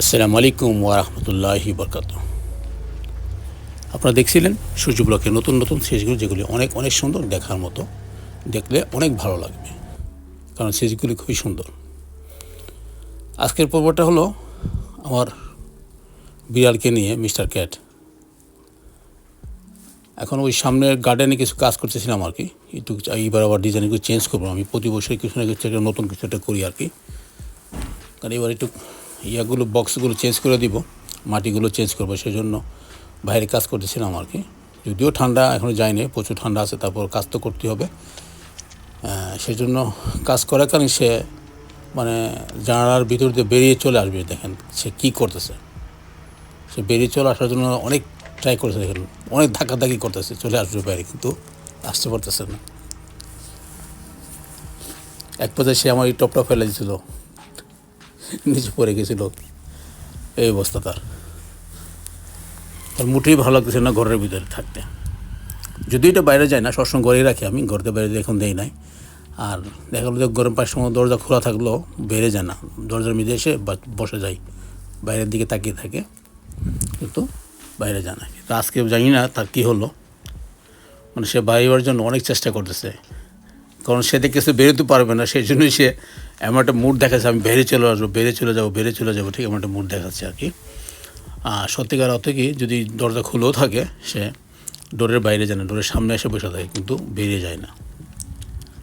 আসসালামু আলাইকুম ওরহমতুল্লাহি বরকাত আপনারা দেখছিলেন সূর্য ব্লকের নতুন নতুন সিরিজগুলো, যেগুলি অনেক অনেক সুন্দর দেখার মতো। দেখলে অনেক ভালো লাগবে, কারণ সিরিজগুলি খুবই সুন্দর। আজকের পর্বটা হলো আমার বিড়ালকে নিয়ে মিস্টার ক্যাট। এখন ওই সামনের গার্ডেনে কিছু কাজ করতেছিলাম আর কি। একটু এইবার আবার ডিজাইনগুলো চেঞ্জ করব। আমি প্রতি বছরই কিছু না কিছু একটা নতুন কিছু একটা করি আর কি। কারণ এবার একটু ইয়াগুলো বক্সগুলো চেঞ্জ করে দিব, মাটিগুলো চেঞ্জ করব সেই জন্য বাইরে কাজ করতেছিলাম আর কি যদিও ঠান্ডা এখনও যায়নি, প্রচুর ঠান্ডা আছে, তারপর কাজ তো করতে হবে। সেই জন্য কাজ কারণে সে মানে জানালার ভিতর দিয়ে বেরিয়ে চলে আসবে, দেখেন সে কী করতেছে। সে বেরিয়ে চলে আসার জন্য অনেক ট্রাই করতেছে, দেখেন অনেক ধাক্কাধাক্কি করতেছে, চলে আসবে বাইরে, কিন্তু আসতে পারতেছে না। এক পর্যায়ে সে আমার এই টপটা ফেলে দিয়েছিল নিচে পড়ে গেছিল। এই অবস্থা তার। তার মোটেই ভালো লাগতেছে না ঘরের ভিতরে থাকতে। যদি এটা বাইরে যায় না, সবসময় ঘরেই রাখি আমি, ঘরতে বাইরে এখন দেই নাই। আর দেখা গেলো যে গরম পায়ের সময় দরজা খোলা থাকলেও বেড়ে যায় না। দরজার মধ্যে এসে বসে যায় বাইরের দিকে তাকিয়ে থাকে, কিন্তু বাইরে যায় না। আজকে জানি না তার কী হলো। মানে সে বাইরে জন্য অনেক চেষ্টা করতেছে। কারণ সে দেখতেছে বেরোতে পারবে না সেই জন্যই সে এমন একটা মুড দেখাচ্ছে, আমি বেরিয়ে চলে আসব, বেরিয়ে চলে যাব, বেরিয়ে চলে যাব, ঠিক এমন একটা মুড দেখাচ্ছে আর কি। সত্যিকার অর্থে কি, যদি দরজা খুলেও থাকে, সে ডোরের বাইরে যায় না, ডোরের সামনে এসে বসে থাকে, কিন্তু বেরিয়ে যায় না।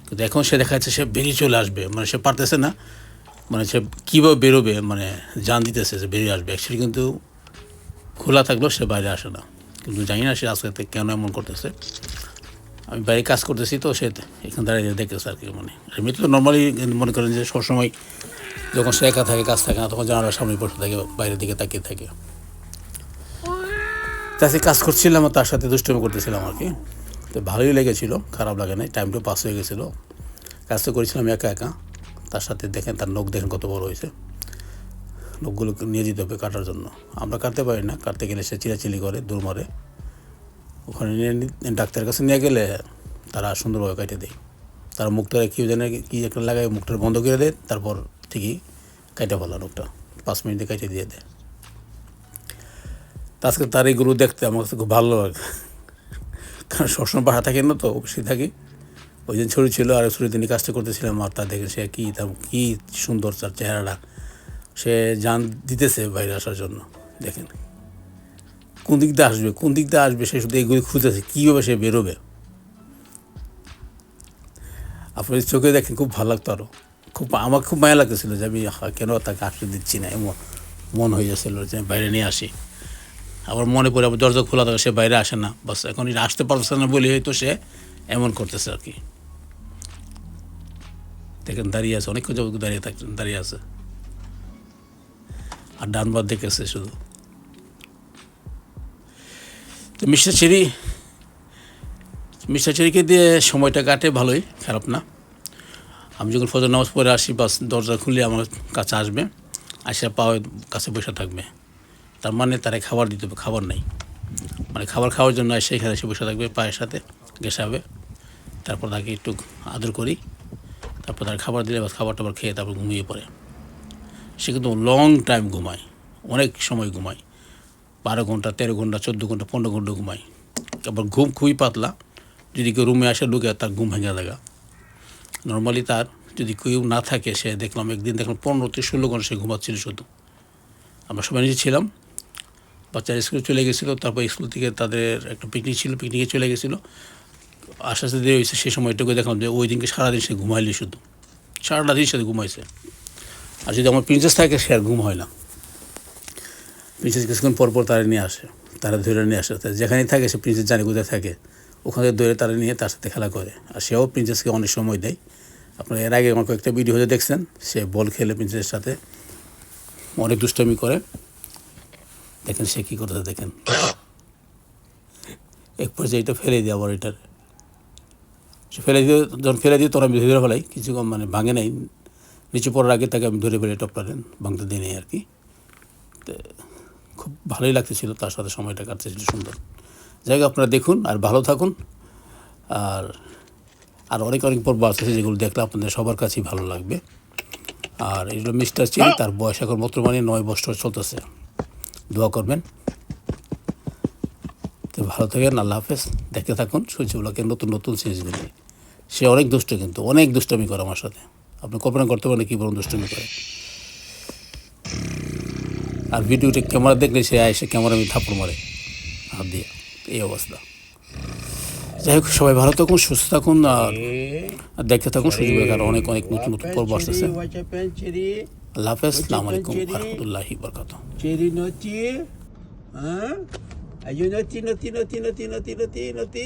কিন্তু এখন সে দেখা যাচ্ছে সে বেরিয়ে চলে আসবে মানে সে পারতেছে না মানে সে কীভাবে বেরোবে মানে জান দিতেছে যে বেরিয়ে আসবে। অ্যাকচুয়ালি কিন্তু খোলা থাকলেও সে বাইরে আসে না। কিন্তু জানি না সে আজকে থেকে কেন এমন করতেছে। আমি বাইরে কাজ করতেছি তো সে এখান দাঁড়িয়ে দেখতেছে আর কি মানে এমনি তো নর্মালি মনে করেন যে সবসময় যখন সে একা থাকে, কাজ থাকে না, তখন জানালার সামনে বসে থাকে, বাইরের দিকে তাকিয়ে থাকে। তাতে কাজ করছিলাম, তার সাথে দুষ্টমি করতেছিলাম আর কি। তো ভালোই লেগেছিল, খারাপ লাগে নাই টাইমটা পাস হয়ে গেছিল। কাজ তো করেছিলাম একা একা। তার সাথে দেখেন, তার নখ দেখেন কত বড় হয়েছে। নখগুলো নিয়ে যেতে হবে কাটার জন্য। আমরা কাটতে পারি না, কাটতে গেলে সে চিলাচিলি করে দূর মারে। ওখানে নিয়ে ডাক্তারের কাছে নিয়ে গেলে তারা সুন্দরভাবে কেটে দেয়। তারা মুখটা কী জানে কী একটা লাগায় মুখটা বন্ধ করে দেয়, তারপর ঠিকই কেটে ফেলা লোকটা। পাঁচ মিনিটে কেটে দিয়ে দেয়। আজকে তার এইগুলো দেখতে আমার কাছে খুব ভালো লাগে। কারণ সবসময় বাসা থাকি না তো অবশ্যই থাকি। ওই দিন ছুরি ছিল আর ছুরি দিনই কাজটা করতেছিলাম আর তা দেখে সে কী তার কী সুন্দর তার চেহারাটা। সে জান দিতেছে বাইরে আসার জন্য, দেখেন। কোন দিক দিয়ে আসবে, কোন দিক দিয়ে আসবে সে শুধু এইগুলি খুঁজতেছে, কীভাবে সে বেরোবে? আপনি চোখে দেখেন, খুব ভালো লাগতো আরও খুব, আমার খুব মায়া লাগতেছিল যে আমি কেন তাকে আসতে দিচ্ছি না, এমন মন হয়ে যাচ্ছিল যে আমি বাইরে নিয়ে আসি। আবার মনে পড়ে আবার দরজা খোলা থাকে, সে বাইরে আসে না। বাস, এখন আসতে পারছে না বলে হয়তো সে এমন করতেছে আর কি। দেখেন, দাঁড়িয়ে আছে, অনেক দাঁড়িয়ে থাকছেন দাঁড়িয়ে আছে। আর ডান বাদ দেখেছে শুধু। তো মিস্টার চেরি, মিস্টার চেরিকে দিয়ে সময়টা কাটে ভালোই, খারাপ না। আমি যখন ফজর নামাজ পরে আসি, বাস দরজা খুলে আমার কাছে আসবে আসে পাওয়া কাছে বসে থাকবে। তার মানে তারা খাবার দিতে হবে, খাবার নেই। মানে খাবার খাওয়ার জন্য এসে এখানে এসে বসে থাকবে পায়ের সাথে গেসাবে তারপর তাকে একটু আদর করি। তারপর তার খাবার দিলে বাস খাবার টাবার খেয়ে তারপর ঘুমিয়ে পড়ে। সে কিন্তু লং টাইম ঘুমায়, অনেক সময় ঘুমায়। বারো ঘণ্টা, তেরো ঘণ্টা, চোদ্দ ঘণ্টা, পনেরো ঘণ্টা ঘুমায় আবার ঘুম খুবই পাতলা। যদি কেউ রুমে আসে, ঢুকে তার ঘুম ভেঙে দেখা। নর্মালি তার যদি কেউ না থাকে, সে দেখলাম একদিন দেখলাম পনেরো থেকে ষোলো ঘণ্টা সে ঘুমাচ্ছিল শুধু। আমরা সবাই নিজে ছিলাম। বাচ্চারা স্কুলে চলে গেছিল, তারপর স্কুল থেকে তাদের একটা পিকনিক ছিল পিকনিকে চলে গেছিল। আস্তে আস্তে দেরি হয়েছে সেই সময়টুকু দেখলাম যে ওই দিনকে সারাদিন সে ঘুমাইলি শুধু। সারাটা দিন সে ঘুমাইছে। আর যদি আমার প্রিন্সেস থাকে, সে আর ঘুম হয় না। প্রিন্সেস কিছুক্ষণ পর পর তারা নিয়ে আসে, তারা ধরে নিয়ে আসে। যেখানেই থাকে সে প্রিন্সেস জানে কোথায় থাকে, ওখান থেকে ধরে তারা নিয়ে তার সাথে খেলা করে। আর সেও প্রিন্সেসকে অনেক সময় দেয়। আপনারা এর আগে আমার কয়েকটা ভিডিও হয়ে দেখছেন, সে বল খেলে প্রিন্সেসের সাথে। অনেক দুষ্টমি করে। দেখেন সে কী করতেছে, দেখেন। এক পর্যায়ে এটা ফেলে দিই আবার এটার। সে ফেলে দিয়ে যখন ফেলে দিয়ে তখন আমি ধরে ফেলাই কিছু মানে ভাঙে নাই। নিচু পড়ার আগে তাকে আমি ধরে ফেলে টপটারেন ভাঙতে দিই আর কি। তো খুব ভালোই লাগতেছিল তার সাথে সময়টা কাটতেছিল সুন্দর। যাই হোক আপনারা দেখুন আর ভালো থাকুন। আর আর অনেক অনেক পর্ব আসতেছে যেগুলো দেখলে আপনাদের সবার কাছেই ভালো লাগবে। আর এগুলো মিস্টার চিন হ্যাঁ। তার বয়স এখন মাত্র মানে নয় বছর চলতেছে। দোয়া করবেন। তো ভালো থাকেন আল্লাহ হাফেজ। দেখতে থাকুন সূর্যগুলোকে নতুন নতুন সিরিজগুলি। সে অনেক দুষ্ট কিন্তু অনেক দুষ্টমি করে আমার সাথে। আপনি কল্পনা করতে পারেন কী বলুন দুষ্টমি করে। আর ভিডিওটা ক্যামেরা দেখলে সে এসে ক্যামেরা আমি থাপড় মারে, হাত দিয়ে। এই অবস্থা। যাই হোক, সবাই ভালো থাকুন, সুস্থ থাকুন, আর দেখতে থাকুন সুযোগ আর অনেক অনেক নতুন নতুন পর্ব আসতেছে। আল্লাহ হাফেজ সালাম আলাইকুম বরকাত চেরি নচি হ্যাঁ? আইজো নচি নচি নচি।